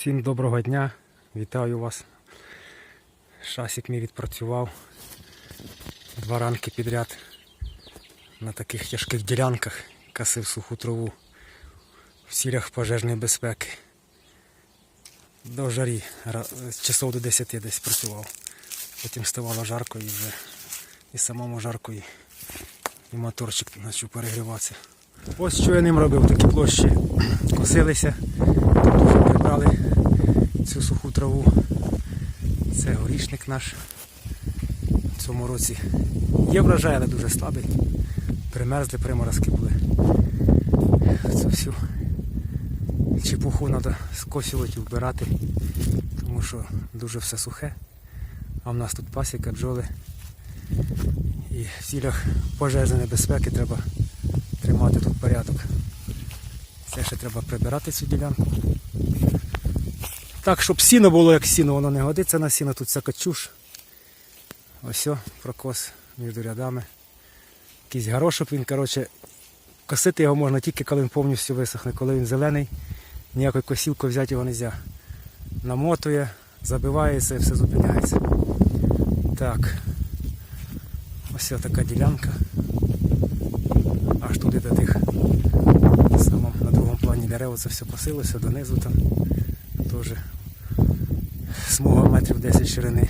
Всім доброго дня, вітаю вас. Шасик мій відпрацював два ранки підряд на таких тяжких ділянках, касив суху траву в цілях пожежної безпеки. До жарі, з часов до 10 десь працював. Потім ставало жарко і вже і самому жарко, і, і моторчик почав перегріватися. Ось що я ним робив, такі площі косилися. Прибрали цю суху траву. Це горішник наш в цьому році. Є врожай, але дуже слабий. Примерзли, приморозки були. Це всю чепуху треба скосювати, вбирати, тому що дуже все сухе. А в нас тут пасіка, бджоли. І в цілях пожежної небезпеки треба тримати тут порядок. Це ще треба прибирати цю ділянку. Так, щоб сіно було як сіно, воно не годиться на сіно, тут всяка чуш. Ось о, прокос між рядами. Якийсь горошок він, коротше, косити його можна тільки коли він повністю висохне. Коли він зелений, ніякою косілкою взяти його не можна. Намотує, забивається і все зупиняється. Так. Ось така ділянка. Аж туди до тих самому на другому плані дерева це все косилося, донизу там теж смуга метрів 10 ширини.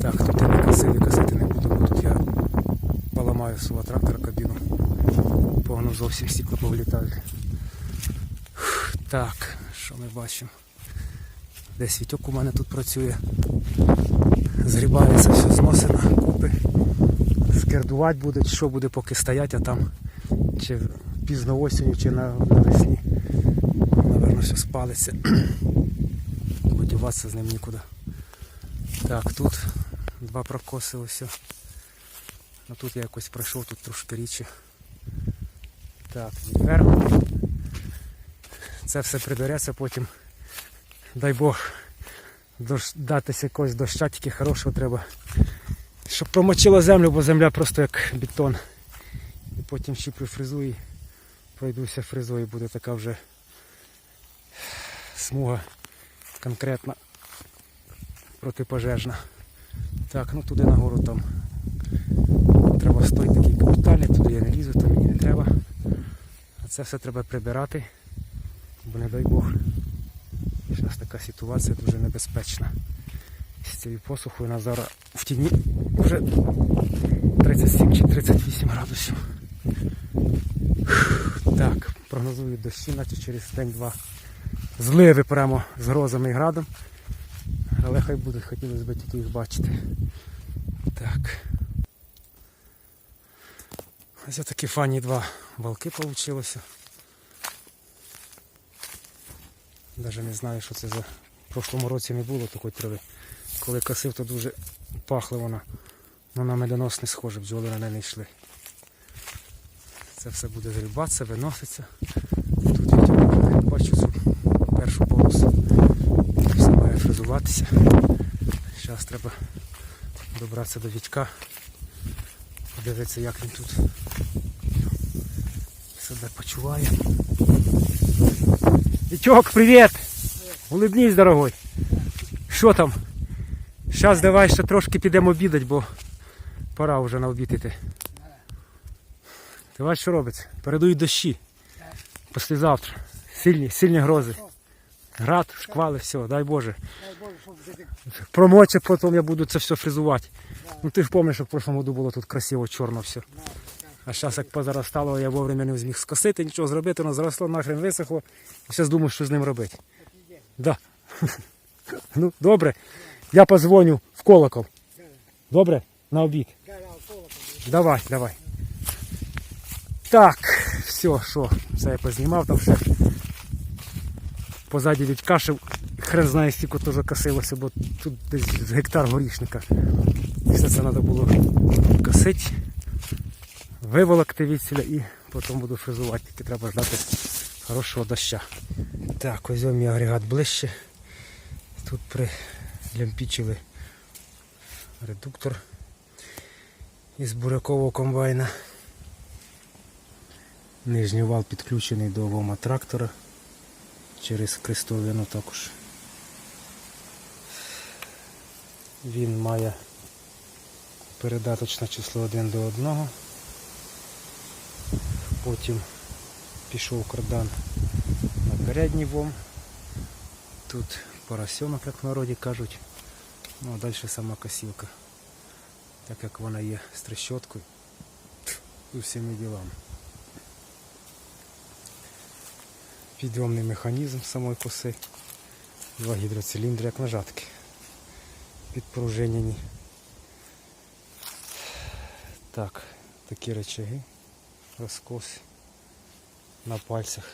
Так, тут я не косив косити не буду, бо тут я поламаю свого трактора кабіну. Погну зовсім стікла повлітають. Так, що ми бачимо? Десь вітьок у мене тут працює. Згрібається все зносено, купи. Скердувати буде, що буде поки стоять, а там чи пізно осінню, чи на, навесні. Наверно, все спалиться. Бо діватися з ним нікуди. Так, тут два прокоси ось. Ну тут я якось пройшов, тут трошки річі. Так, відверху. Це все прибереться потім. Дай Бог датися якогось доща, тільки хорошого треба. Щоб промочило землю, бо земля просто як бетон. І потім щіплю фрезу і пройдуся фрезою, буде така вже смуга конкретна протипожежна. Так, ну туди нагору там треба стоїть такий капітальний, туди я не лізу, там мені не треба. А це все треба прибирати, бо не дай Бог. Зараз така ситуація дуже небезпечна. З цією посухою у зараз в тіні вже 37 чи 38 градусів. Так, прогнозую дощі, наче через день-два. Зливи прямо з грозами і градом. Але хай будуть, хотілося б тільки їх бачити. Так. Ось такі фані два балки вийшло. Навіть не знаю, що це за. В прошлому році не було такої трави. Коли косив, то дуже пахла вона. Ну на медонос не схоже, бджоли на неї не йшли. Це все буде зрібатися, виноситься. Тут відео бачу цю першу полосу. Все має фрезуватися. Зараз треба добратися до вітька. Подивитися, як він тут себе почуває. Вітьок, привіт! Улыбнись, дорогой. Що там? Зараз давай ще трошки підемо обідати, бо пора вже на обід іти. Давай що робиться? Передують дощі. Післязавтра. Сильні, сильні грози. Град, шквали, все, дай Боже. Промоче, потім я буду це все фрезувати. Ну ти ж пам'ятаєш, що в прошлому году було тут красиво чорно все. А зараз як позаростало, я вовремя не зміг скосити, нічого зробити, воно зросло, нахрен висохло. І зараз думаю, що з ним робити. Да. Ну, добре. Я позвоню в колокол. Добре? На обід. Давай, давай. Так, все, що, це я познімав там ще. Позаді від каші хрен знає скільки теж косилося, бо тут десь гектар горішника. І все це треба було косити, виволокти відсіля і потім буду фрезувати, тільки треба ждати хорошого доща. Так, ось мій агрегат ближче. Тут прилямпічили редуктор із бурякового комбайна. Нижній вал підключений до лома трактора. Через крестовину також. Він має передаточне число 1 до 1. Потім пішов кардан на передній вом. Тут поросенок, як в народі кажуть. Ну а далі сама косілка. Так як вона є з трещоткою і всіми ділами. Підйомний механізм самої коси. Два гідроциліндри, як нажатки. Підпружинені. Так, такі речаги. Розкос на пальцях.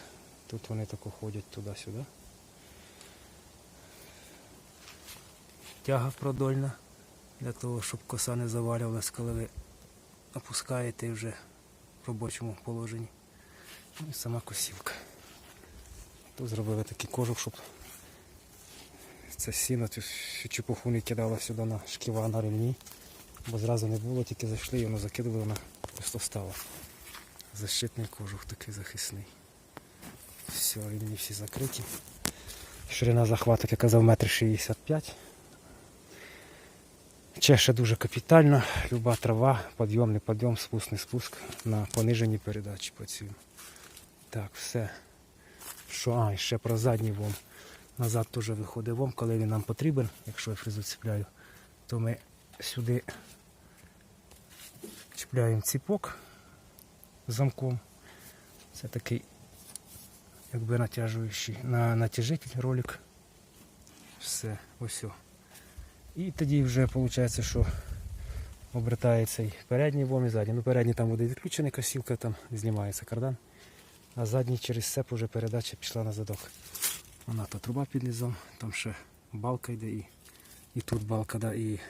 Тут вони тако ходять туди-сюди. Тяга продольна для того, щоб коса не завалювалась, коли ви опускаєте вже в робочому положенні. Ну і сама косівка. Тут зробили такий кожух, щоб це сіно, цю чепуху не кидала сюди на шківа на ремні, бо зразу не було, тільки зайшли і воно закидували, вона просто стала. Защитний кожух такий захисний. Все, ремні всі закриті. Ширина захвату, як я казав, метр шістдесят п'ять. Чеше дуже капітально, люба трава, підйом, не підйом, спуск, не спуск на пониженій передачі працюємо. Так, все. Що, а, ще про задній вом. Назад теж виходить вом, коли він нам потрібен, якщо я фрезу цепляю, то ми сюди чіпляємо ціпок замком. Це такий якби натяжуючий на натяжитель ролик. Все, ось. І тоді вже виходить, що обертається і передній вом і задній. Ну передній там буде відключений косілка, там знімається кардан. А задній через цеп вже передача пішла на задок. Вона то труба під низом, там ще балка йде і, і тут балка, да, і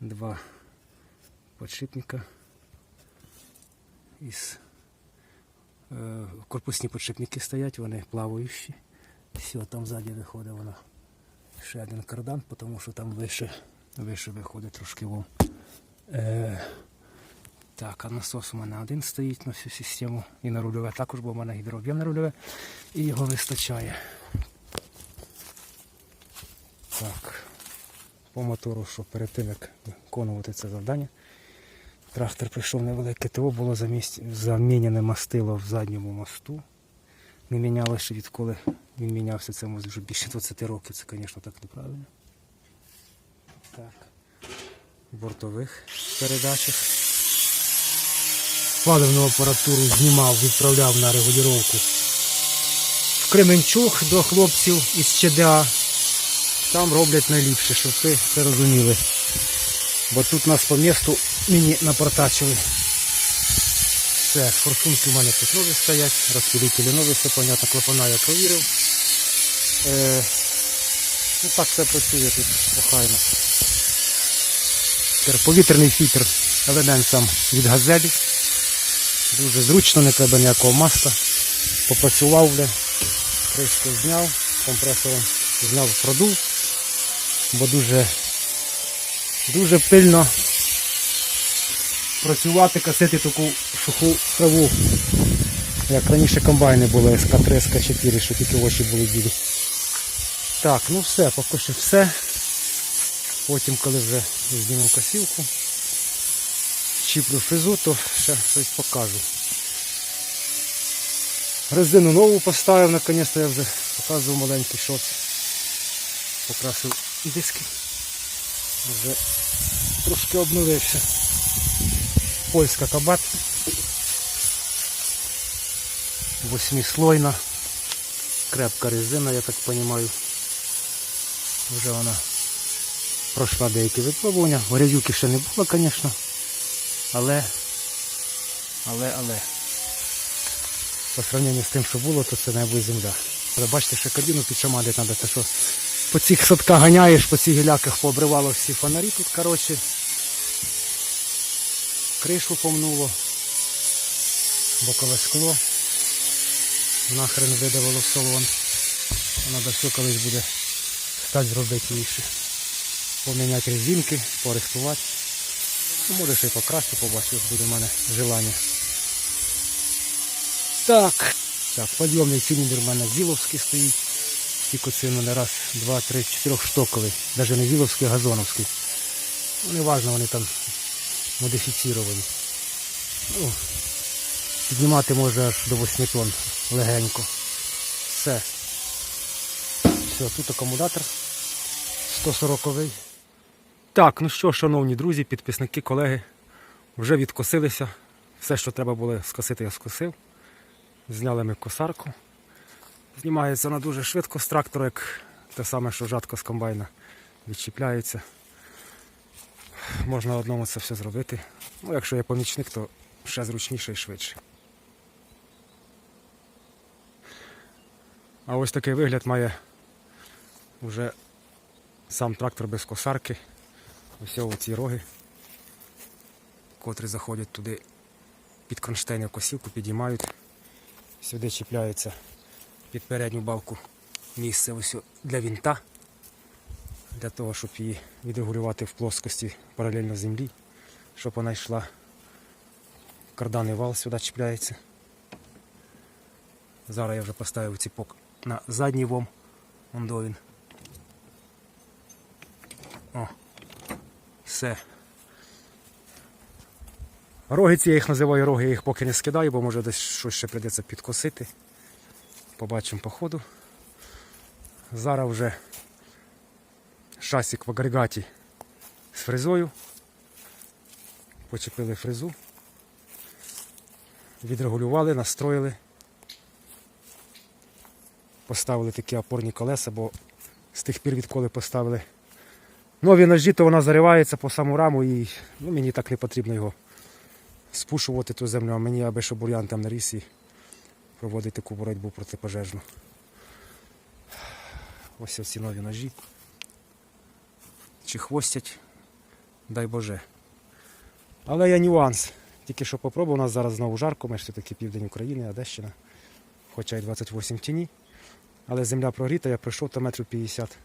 два подшипника. Із, е, корпусні подшипники стоять, вони плаваючі. Все, там ззаді виходить вона. Ще один кардан, тому що там вище, вище виходить трошки вон. Е, так, а насос у мене один стоїть на всю систему. І на рульове також, бо в мене гідрооб'ємне рульове і його вистачає. Так, по мотору, що перед тим як виконувати це завдання, трактор прийшов невелике ТО, було заміняне мастило в задньому мосту. Не мінялося ще відколи він мінявся, це може вже більше 20 років, це, звісно, так неправильно. Так. Бортових передачах. Паливну апаратуру знімав, відправляв на регулювання в Кременчук до хлопців із ЧДА. Там роблять найліпше, щоб ви це розуміли. Бо тут нас по місту мені напортачили. Все, форсунки в мене тут нові стоять, розпілителі нові, все понятно, клапана я провірив. Е, ну так все працює тут охайно. Повітряний фільтр елемент сам від газелі. Дуже зручно, не треба ніякого масла. Попрацював вже, кришку зняв, компресором зняв, продув, бо дуже, дуже пильно працювати, косити таку суху траву. Як раніше комбайни були СК3, СК4, що тільки очі були білі. Так, ну все, поки що все. Потім, коли вже зніму косілку, чіплю фрезу, то ще щось покажу. Резину нову поставив, наконець я вже показував маленький шот. Покрасив диски. Вже трошки обновився. Польська кабат. Восьмислойна. Крепка резина, я так розумію. Вже вона пройшла деякі випробування. Грязюки ще не було, звісно. Але, але, але. По сравненню з тим, що було, то це найбільш земля. Але бачите, ще кабіну підшамадити треба, те що по цих садках ганяєш, по цих гіляках пообривало всі фонарі тут, коротше. Кришу помнуло, бокове скло. Нахрен видавило в салон. Треба все колись буде стати зробити більше. Поміняти резинки, порихтувати. Ну, може ще й покрасти, буде в мене желання. Так, Так, підйомний циліндр в мене зіловський стоїть. Тільки це в мене раз, два, три, чотирьохштоковий. Навіть не зіловський, а газоновський. Ну, не важно, вони там модифіціровані. Ну, піднімати може аж до 8 тонн легенько. Все. Все, тут акумулятор 140-й. Так, ну що, шановні друзі, підписники, колеги, вже відкосилися. Все, що треба було скосити, я скосив. Зняли ми косарку. Знімається вона дуже швидко з трактора, як те саме, що жатко з комбайна відчіпляється. Можна одному це все зробити. Ну, якщо є помічник, то ще зручніше і швидше. А ось такий вигляд має вже сам трактор без косарки. Ось оці роги, котрі заходять туди під кронштейн косілку, підіймають. Сюди чіпляється під передню балку місце ось для вінта, для того, щоб її відрегулювати в плоскості паралельно землі, щоб вона йшла. Карданний вал сюди чіпляється. Зараз я вже поставив ціпок на задній вом. Вон. О, все. Рогиці я їх називаю роги, я їх поки не скидаю, бо може десь щось ще прийдеться підкосити. Побачимо по ходу. Зараз вже шасик в агрегаті з фрезою. Почепили фрезу. Відрегулювали, настроїли. Поставили такі опорні колеса, бо з тих пір, відколи поставили нові ножі, то вона заривається по саму раму і ну, мені так не потрібно його спушувати ту землю, а мені аби щоб бур'ян там наріс і проводити таку боротьбу протипожежну. Ось ці нові ножі. Чи хвостять, дай Боже. Але є нюанс. Тільки що попробував, у нас зараз знову жарко, ми ж все-таки південь України, Одещина. Хоча й 28 тіні. Але земля прогріта, я пройшов то метрів 50. Так,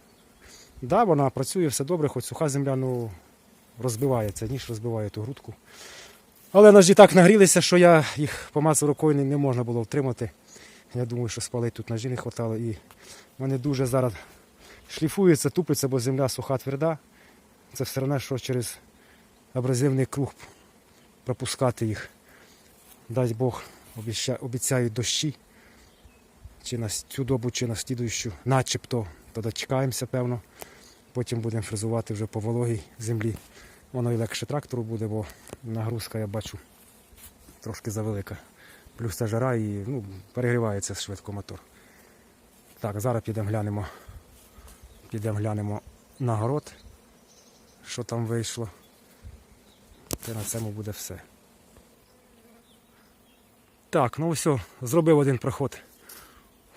да, вона працює, все добре, хоч суха земля ну, розбивається, ніж розбиває ту грудку. Але ножі так нагрілися, що я їх помацав рукою не, можна було втримати. Я думаю, що спалити тут ножі не вистачало. І вони дуже зараз шліфуються, тупляться, бо земля суха тверда. Це все одно, що через абразивний круг пропускати їх. Дасть Бог, обіцяють дощі. Чи на цю добу, чи на слідуючу, начебто, тоді чекаємося, певно. Потім будемо фрезувати вже по вологій землі. Воно і легше трактору буде, бо нагрузка, я бачу, трошки завелика. Плюс та жара і ну, перегрівається швидко мотор. Так, зараз підемо глянемо. Підемо глянемо на город, що там вийшло. Та на цьому буде все. Так, ну все, зробив один проход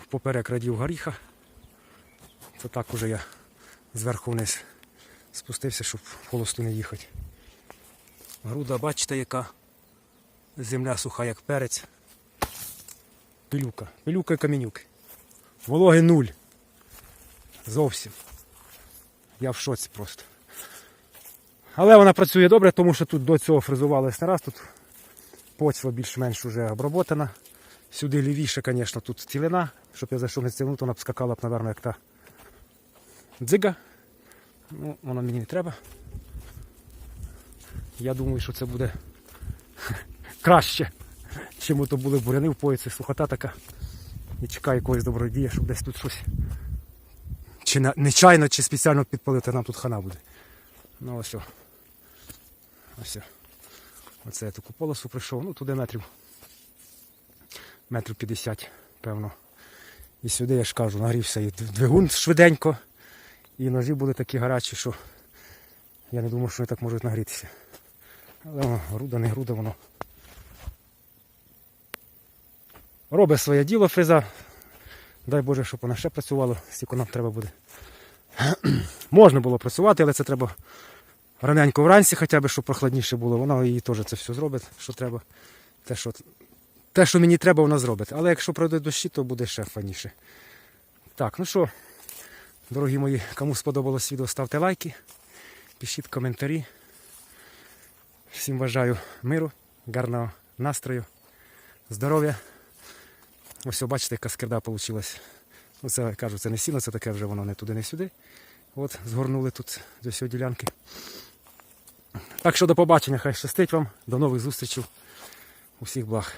в поперек радів горіха. Це так уже я зверху вниз спустився, щоб в холосту не їхати. Груда, бачите, яка земля суха, як перець. Пилюка. Пилюка і камінюки. Вологи нуль. Зовсім. Я в шоці просто. Але вона працює добре, тому що тут до цього фрезувалось не раз. Тут почва більш-менш вже оброботана. Сюди лівіше, звісно, тут цілина. Щоб я зайшов на цілину, то вона б скакала б, мабуть, як та дзига. Ну, воно мені не треба. Я думаю, що це буде краще, чим то були буряни в пояці, сухота така. І чекаю якогось добродія, щоб десь тут щось. Чи на- нечайно, чи спеціально підпалити, нам тут хана буде. Ну ось. Ось. Оце я таку полосу прийшов, ну туди метрів. Метрів 50, певно. І сюди я ж кажу, нагрівся і двигун швиденько. І ножі були такі гарячі, що я не думав, що вони так можуть нагрітися. Але воно, груда, не груда, воно. Робить своє діло фреза. Дай Боже, щоб вона ще працювала, стільки нам треба буде. Можна було працювати, але це треба раненько вранці, хоча б, щоб прохладніше було. Вона її теж це все зробить, що треба. Те, що, те, що мені треба, вона зробить. Але якщо пройде дощі, то буде ще фаніше. Так, ну що, дорогі мої, кому сподобалось відео, ставте лайки, пишіть коментарі. Всім бажаю миру, гарного настрою, здоров'я. Ось, бачите, яка скирда вийшла. Ну, це, кажу, це не сіно, це таке вже воно не туди, не сюди. От, згорнули тут до цієї ділянки. Так що до побачення, хай щастить вам, до нових зустрічей. Усіх благ.